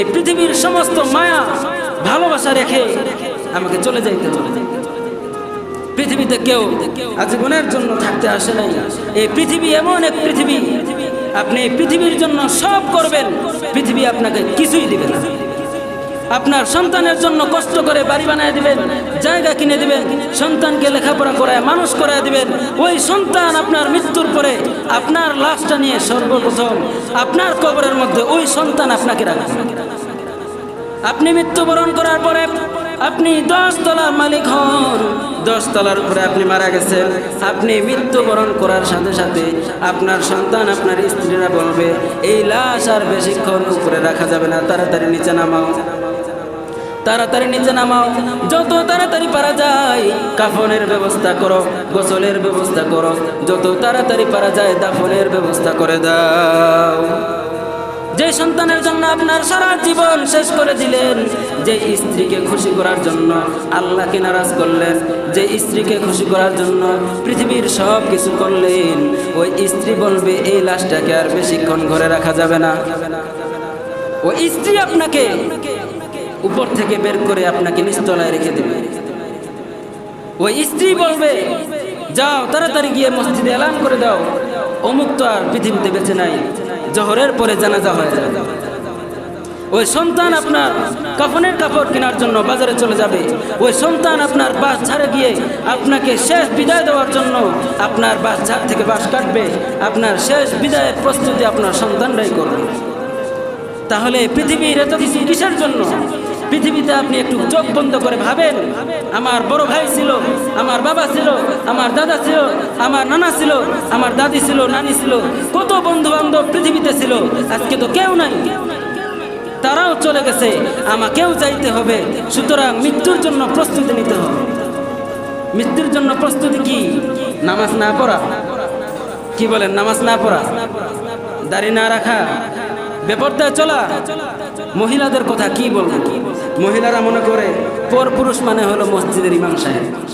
এই পৃথিবীর সমস্ত মায়া ভালোবাসা রেখে আমাকে চলে যাইতে চলে যাইতে পৃথিবীতে কেউ আজীবনের জন্য থাকতে আসে নাই। এই পৃথিবী এমন এক পৃথিবী, আপনি পৃথিবীর জন্য সব করবেন, পৃথিবী আপনাকে কিছুই দিবে না। আপনার সন্তানের জন্য কষ্ট করে বাড়ি বানায় দিবেন, জায়গা কিনে দিবেন, সন্তানকে লেখাপড়া করায় মানুষ করায় দিবেন। ওই সন্তান আপনার মৃত্যুর পরে আপনার লাশটা নিয়ে সর্বপ্রথম আপনার কবরের মধ্যে ওই সন্তান আপনাকে রাখবে। আপনি মৃত্যুবরণ করার পরে আপনি দশ তলার মালিক হন। দশ তলার উপরে আপনি মারা গেছেন। আপনি মৃত্যুবরণ করার সাথে সাথে আপনার সন্তান, আপনার স্ত্রীরা বলবে, এই লাশ আর বেশিক্ষণ উপরে রাখা যাবে না, তাড়াতাড়ি নিচে নামাও। তাড়াতাড়ি নিচে নামাও। যত তাড়াতাড়ি পারা যায়, কাফনের ব্যবস্থা করো, গোসলের ব্যবস্থা করো। যত তাড়াতাড়ি পারা যায়, দাফনের ব্যবস্থা করে দাও। যে সন্তানের জন্য আপনার সারা জীবন শেষ করে দিলেন, যে স্ত্রীকে খুশি করার জন্য আল্লাহকে নারাজ করলেন, যে স্ত্রীকে খুশি করার জন্য পৃথিবীর সব কিছু করলেন, ওই স্ত্রী বলবে, এই লাশটাকে আর বেশিক্ষণ ঘরে রাখা যাবে না। ওই স্ত্রী আপনাকে উপর থেকে বের করে আপনাকে নিচতলায় রেখে দেবে। ওই স্ত্রী বলবে, যাও, তাড়াতাড়ি গিয়ে মসজিদে এলান করে দাও। অমুক তো আর পৃথিবীতে বেঁচে নাই, জহরের পরে জানাজা হয়ে যাবে। ওই সন্তান আপনার কাফনের কাপড় কেনার জন্য বাজারে চলে যাবে। ওই সন্তান আপনার বাস ছাড়ে গিয়ে আপনাকে শেষ বিদায় দেওয়ার জন্য আপনার বাস ছাড় থেকে বাস কাটবে। আপনার শেষ বিদায়ের প্রস্তুতি আপনার সন্তানরাই করবে। তাহলে পৃথিবীর এত কিছু কিসের জন্য? পৃথিবীতে আপনি একটু চোখ বন্ধ করে ভাবেন। আমার বড় ভাই ছিল, আমার বাবা ছিল, আমার দাদা ছিল, আমার নানা ছিল, আমার দাদি ছিল, নানি ছিল। কত বন্ধু বান্ধব পৃথিবীতে ছিল। আজকে তো কেউ নাই। তারাও চলে গেছে। আমাকেও যাইতে হবে। সুতরাং মৃত্যুর জন্য প্রস্তুতি নিতে হবে। মৃত্যুর জন্য প্রস্তুতি কি? নামাজ না পড়া? কি বলেন? নামাজ না পড়া? দাড়ি না রাখা? বেপরদায় চলা। মহিলাদের কথা কি বলব? মহিলারা মনে করে পর পুরুষ মানে হলো মসজিদের ইমাম সাহেব।